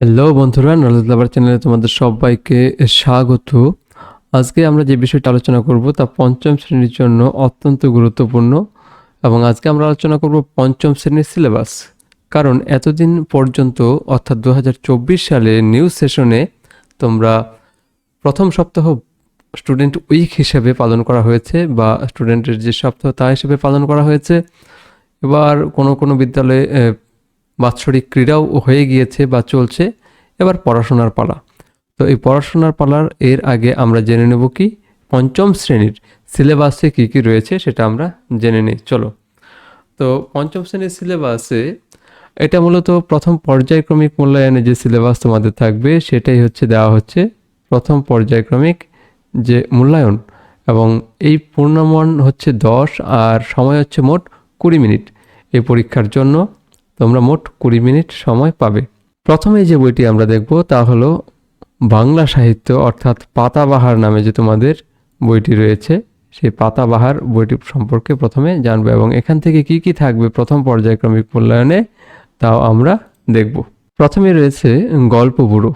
Hello বন্ধুরা knowledge লাভার চ্যানেলে তোমাদের সবাইকে স্বাগত। আজকে আমরা যে বিষয়টা আলোচনা করব তা পঞ্চম শ্রেণির জন্য অত্যন্ত গুরুত্বপূর্ণ এবং আজকে আমরা আলোচনা করব পঞ্চম শ্রেণির সিলেবাস। কারণ এতদিন পর্যন্ত, অর্থাৎ দু হাজার চব্বিশ সালে নিউ সেশনে তোমরা প্রথম সপ্তাহ স্টুডেন্ট উইক হিসেবে পালন করা হয়েছে বা স্টুডেন্টের যে সপ্তাহ তা হিসেবে পালন করা হয়েছে। এবার কোনো কোনো বিদ্যালয়ে বাৎসরিক ক্রীড়াও হয়ে গিয়েছে বা চলছে। এবার পড়াশোনার পালা। তো এই পড়াশোনার পালার এর আগে আমরা জেনে নেব কি? পঞ্চম শ্রেণির সিলেবাসে কি কি রয়েছে সেটা আমরা জেনে নিই। চলো। তো পঞ্চম শ্রেণির সিলেবাসে এটা মূলত প্রথম পর্যায়ক্রমিক মূল্যায়নে যে সিলেবাস তোমাদের থাকবে সেটাই হচ্ছে দেওয়া হচ্ছে প্রথম পর্যায়ক্রমিক যে মূল্যায়ন এবং এই পূর্ণমান হচ্ছে দশ আর সময় হচ্ছে মোট কুড়ি মিনিট এই পরীক্ষার জন্য। তোমরা মোট কুড়ি মিনিট সময় পাবে। প্রথমে যে বইটি আমরা দেখব তা হলো বাংলা সাহিত্য, অর্থাৎ পাতাবাহার নামে যে তোমাদের বইটি রয়েছে, সেই পাতাবাহার বইটি সম্পর্কে প্রথমে জানব এবং এখান থেকে কি কি থাকবে প্রথম পর্যায়ক্রমিক মূল্যায়নে, তাও আমরা দেখব। প্রথমে রয়েছে গল্প বুড়ো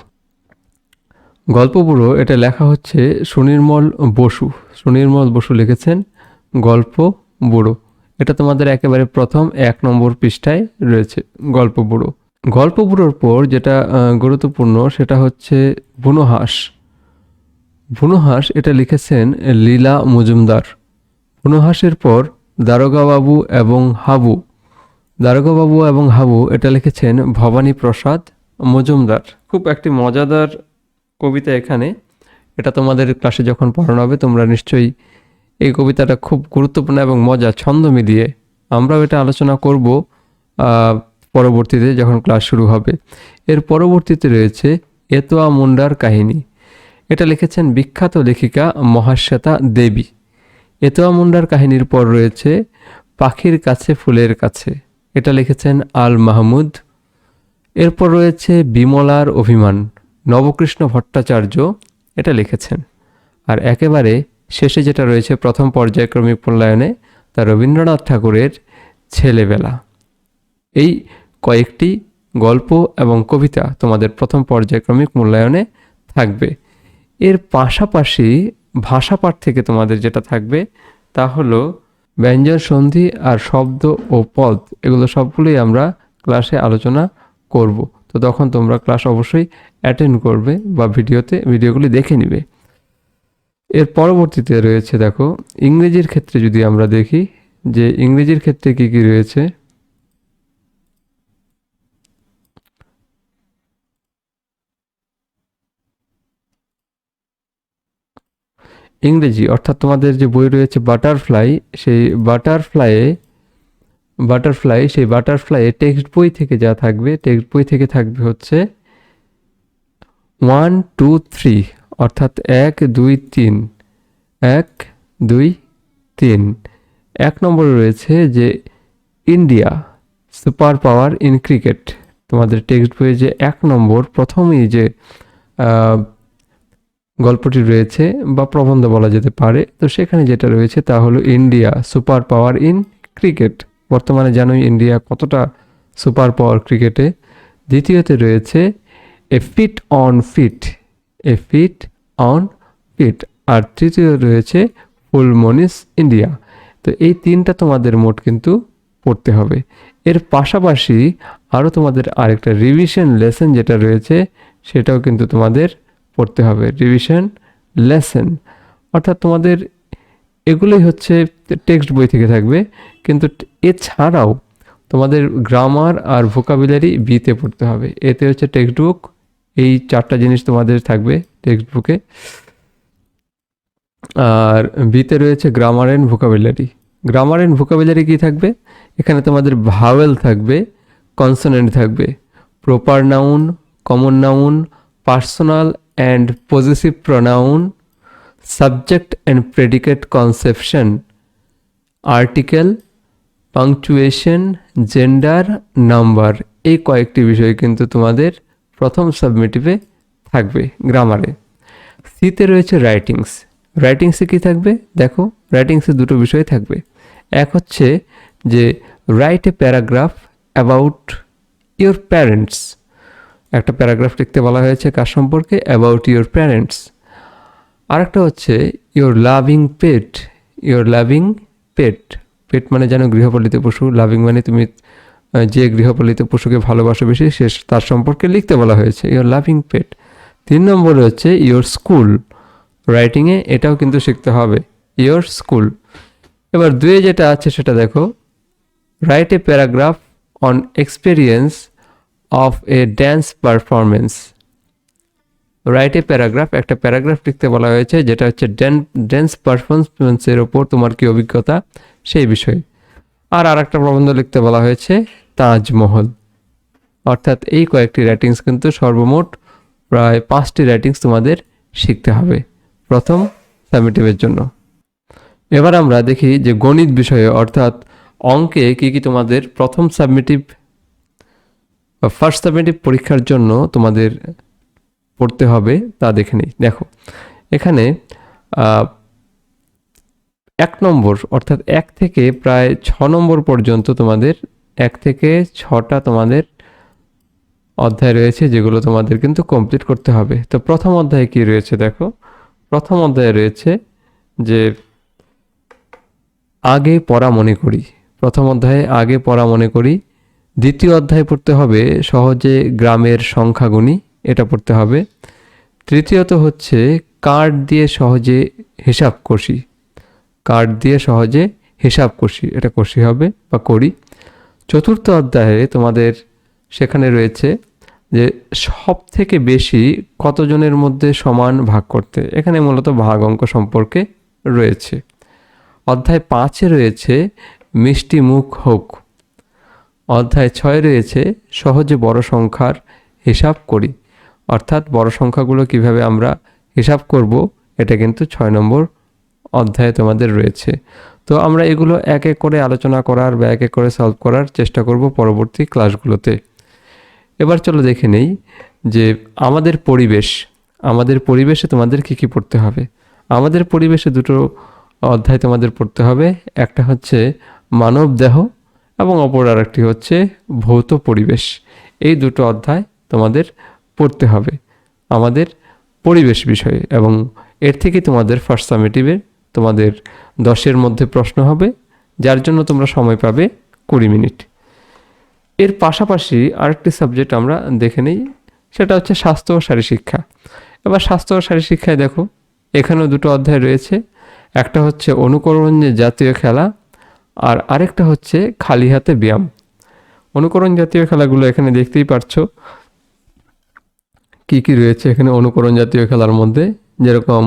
গল্প বুড়ো এটা লেখা হচ্ছে সুনির্মল বসু। সুনির্মল বসু লিখেছেন গল্প বুড়ো এটা তোমাদের একেবারে প্রথম এক নম্বর পৃষ্ঠায় রয়েছে, গল্প বুড়ো। গল্প বুড়োর পর যেটা গুরুত্বপূর্ণ সেটা হচ্ছে বুনোহাস বুনোহাস এটা লিখেছেন লীলা মজুমদার। বুনোহাসের পর দারোগাবাবু এবং হাবু। দারোগাবাবু এবং হাবু এটা লিখেছেন ভবানী প্রসাদ মজুমদার। খুব একটি মজাদার কবিতা এখানে। এটা তোমাদের ক্লাসে যখন পড়ানো হবে তোমরা নিশ্চয়ই এই কবিতাটা খুব গুরুত্বপূর্ণ এবং মজা, ছন্দ মিলিয়ে আমরাও এটা আলোচনা করব পরবর্তীতে যখন ক্লাস শুরু হবে। এর পরবর্তীতে রয়েছে এতোয়া মুন্ডার কাহিনী। এটা লিখেছেন বিখ্যাত লেখিকা মহাশ্বেতা দেবী। এতোয়া মুন্ডার কাহিনীর পর রয়েছে পাখির কাছে ফুলের কাছে। এটা লিখেছেন আল মাহমুদ। এরপর রয়েছে বিমলার অভিমান, নবকৃষ্ণ ভট্টাচার্য। এটা লিখেছেন। আর একেবারে শেষে যেটা রয়েছে, প্রথম পর্যায়ক্রমিক মূল্যায়নে তা রবীন্দ্রনাথ ঠাকুরের ছেলেবেলা। এই কয়েকটি গল্প এবং কবিতা তোমাদের প্রথম পর্যায়ক্রমিক মূল্যায়নে থাকবে। এর পাশাপাশি ভাষাপাঠ থেকে তোমাদের যেটা থাকবে তা হলো ব্যঞ্জন সন্ধি আর শব্দ ও পদ। এগুলো সবগুলোই আমরা ক্লাসে আলোচনা করব। তো তখন তোমরা ক্লাস অবশ্যই অ্যাটেন্ড করবে বা ভিডিওতে, ভিডিওগুলি দেখে নিবে। এর পরবর্তীতে রয়েছে, দেখো, ইংরেজির ক্ষেত্রে যদি আমরা দেখি, যে ইংরেজির ক্ষেত্রে কি কি রয়েছে? ইংরেজি, অর্থাৎ তোমাদের যে বই রয়েছে, বাটারফ্লাই, সেই বাটারফ্লাইয়ে, বাটারফ্লাই, সেই বাটারফ্লাইয়ে টেক্সট বই থেকে যা থাকবে, টেক্সট বই থেকে থাকবে হচ্ছে ওয়ান টু থ্রি অর্থাৎ এক, দুই, তিন। এক, দুই, তিন। এক নম্বরে রয়েছে যে India super power in cricket. তোমাদের টেক্সট বইয়ে যে এক নম্বর, প্রথমেই যে গল্পটি রয়েছে বা প্রবন্ধ বলা যেতে পারে, তো সেখানে যেটা রয়েছে তা হলো India super power in cricket. বর্তমানে জানোই ইন্ডিয়া কতটা সুপার পাওয়ার ক্রিকেটে। দ্বিতীয়তে রয়েছে, a fit on fit. A fit on fit আর তৃতীয় রয়েছে ফুল মনিস ইন্ডিয়া। তো এই তিনটা তোমাদের মোট কিন্তু পড়তে হবে। এর পাশাপাশি আরও তোমাদের আরেকটা রিভিশন লেসন যেটা রয়েছে, সেটাও কিন্তু তোমাদের পড়তে হবে। রিভিশন লেসন অর্থাৎ তোমাদের এগুলোই হচ্ছে টেক্সট বই থেকে থাকবে। কিন্তু এছাড়াও তোমাদের গ্রামার আর ভোকাবুলারি বিতে পড়তে হবে। এতে হচ্ছে টেক্সট বুক এই চারটা জিনিস তোমাদের থাকবে। টেক্সট বুকে আর বিতে রয়েছে grammar and vocabulary grammar and vocabulary কী থাকবে? এখানে তোমাদের ভাওয়েল থাকবে কনসোনেন্ট থাকবে। Proper noun common noun personal and positive pronoun subject and predicate conception article punctuation gender number এই কয়েকটি বিষয় কিন্তু তোমাদের প্রথম সাবমিটিভে থাকবে গ্রামারে সিতে রয়েছে রাইটিংস রাইটিংসে কী থাকবে? দেখো রাইটিংসে দুটো বিষয় থাকবে। এক হচ্ছে যে write a paragraph about your parents একটা প্যারাগ্রাফ লিখতে বলা হয়েছে কার সম্পর্কে? অ্যাবাউট ইউর প্যারেন্টস আরেকটা হচ্ছে your loving pet your loving pet pet মানে যেন গৃহপালিত পশু। লাভিং মানে তুমি যে গৃহপালিত পশুকে ভালোবাসো বেশি, সে তার সম্পর্কে লিখতে বলা হয়েছে। ইউর লাভিং পেট তিন নম্বরে হচ্ছে ইওর স্কুল রাইটিংয়ে এটাও কিন্তু শিখতে হবে। ইওর স্কুল এবার দুয়ে যেটা আছে সেটা দেখো। Write a paragraph on experience of a dance performance write a paragraph একটা প্যারাগ্রাফ লিখতে বলা হয়েছে, যেটা হচ্ছে ড্যান ড্যান্স পারফরমেন্সের ওপর তোমার কি অভিজ্ঞতা, সেই বিষয়ে। আর আর একটা প্রবন্ধ লিখতে বলা হয়েছে, তাজমহল। অর্থাৎ এই কয়েকটি রাইটিংস কিন্তু সর্বমোট প্রায় পাঁচটি রাইটিংস তোমাদের শিখতে হবে। প্রথম সাবমিটিভের জন্য। এবার আমরা দেখি যে গণিত বিষয়ে, অর্থাৎ অঙ্কে কি কি তোমাদের প্রথম সাবমিটিভ বা ফার্স্ট সাবমিটিভ পরীক্ষার জন্য তোমাদের পড়তে হবে তা দেখে নিই। দেখো, এখানে এক নম্বর, অর্থাৎ এক থেকে প্রায় ছ নম্বর পর্যন্ত তোমাদের, এক থেকে ছটা তোমাদের অধ্যায় রয়েছে যেগুলো তোমাদের কিন্তু কমপ্লিট করতে হবে। তো প্রথম অধ্যায়ে কি রয়েছে দেখো? প্রথম অধ্যায়ে রয়েছে যে, আগে পড়া মনে করি। প্রথম অধ্যায়ে আগে পড়া মনে করি। দ্বিতীয় অধ্যায় পড়তে হবে সহজে গ্রামের সংখ্যাগুণী, এটা পড়তে হবে। তৃতীয়ত হচ্ছে কার্ড দিয়ে সহজে হিসাব কষি। কার্ড দিয়ে সহজে হিসাব কষি, এটা কষি হবে বা করি। চতুর্থ অধ্যায়ে তোমাদের সেখানে রয়েছে যে সব থেকে বেশি কতজনের মধ্যে সমান ভাগ করতে? এখানে মূলত ভাগ অঙ্ক সম্পর্কে রয়েছে। অধ্যায় পাঁচে রয়েছে, মিষ্টি মুখ হোক। অধ্যায় ছয় রয়েছে, সহজে বড় সংখ্যার হিসাব করি। অর্থাৎ বড় সংখ্যাগুলো কীভাবে আমরা হিসাব করব, এটা কিন্তু ছয় নম্বর অধ্যায়ে তোমাদের রয়েছে। তো আমরা এগুলো এক এক করে আলোচনা করার বা এক এক করে সলভ করার চেষ্টা করব পরবর্তী ক্লাসগুলোতে এবার চলো দেখে নেই যে আমাদের পরিবেশ, আমাদের পরিবেশে তোমাদের কি কি পড়তে হবে? আমাদের পরিবেশে দুটো অধ্যায় তোমাদের পড়তে হবে। একটা হচ্ছে মানব দেহ এবং অপর আরেকটি হচ্ছে ভৌত পরিবেশ। এই দুটো অধ্যায় তোমাদের পড়তে হবে আমাদের পরিবেশ বিষয়ে এবং এর থেকে তোমাদের ফার্স্ট সামেটিভে তোমাদের দশের মধ্যে প্রশ্ন হবে, যার জন্য তোমরা সময় পাবে কুড়ি মিনিট। এর পাশাপাশি আরেকটি সাবজেক্ট আমরা দেখে নিই, সেটা হচ্ছে স্বাস্থ্য ও শারীরশিক্ষা এবার স্বাস্থ্য ও শারীরশিক্ষায় দেখো, এখানেও দুটো অধ্যায় রয়েছে, একটা হচ্ছে অনুকরণ জাতীয় খেলা আর আরেকটা হচ্ছে খালি হাতে ব্যায়াম। অনুকরণ জাতীয় খেলাগুলো এখানে দেখতেই পারছ, কি কি রয়েছে এখানে অনুকরণ জাতীয় খেলার মধ্যে, যেরকম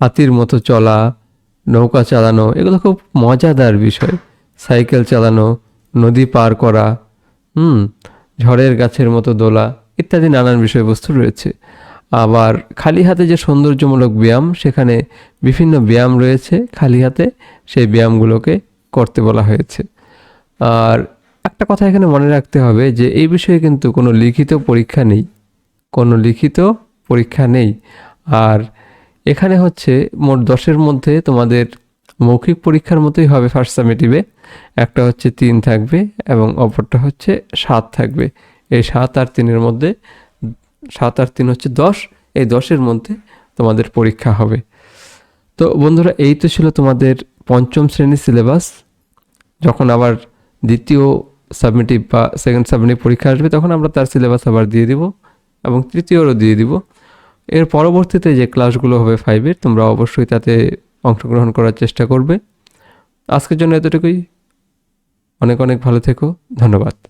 হাতির মতো চলা, নৌকা চালানো, এগুলো খুব মজাদার বিষয়। সাইকেল চালানো, নদী পার করা হুম, ঝড়ের গাছের মতো দোলা ইত্যাদি নানান বিষয়বস্তু রয়েছে। আবার খালি হাতে যে সৌন্দর্যমূলক ব্যায়াম, সেখানে বিভিন্ন ব্যায়াম রয়েছে খালি হাতে, সেই ব্যায়ামগুলোকে করতে বলা হয়েছে। আর একটা কথা এখানে মনে রাখতে হবে যে, এই বিষয়ে কিন্তু কোনো লিখিত পরীক্ষা নেই। কোনো লিখিত পরীক্ষা নেই। আর এখানে হচ্ছে মোট দশের মধ্যে তোমাদের মৌখিক পরীক্ষার মতোই হবে ফার্স্ট সামেটিভে একটা হচ্ছে তিন থাকবে এবং অপরটা হচ্ছে সাত থাকবে। এই সাত আর তিনের মধ্যে, সাত আর তিন হচ্ছে দশ। এই দশের মধ্যে তোমাদের পরীক্ষা হবে। তো বন্ধুরা, এই তো ছিল তোমাদের পঞ্চম শ্রেণির সিলেবাস যখন আবার দ্বিতীয় সাবমিটিভ বা সেকেন্ড সাবমিটিভ পরীক্ষা আসবে, তখন আমরা তার সিলেবাস আবার দিয়ে দিব এবং তৃতীয়রও দিয়ে দিব। এর পরবর্তীতে যে ক্লাসগুলো হবে ফাইভের তোমরা অবশ্যই তাতে অংশগ্রহণ করার চেষ্টা করবে। আজকের জন্য এতটুকুই। অনেক অনেক ভালো থেকো। ধন্যবাদ।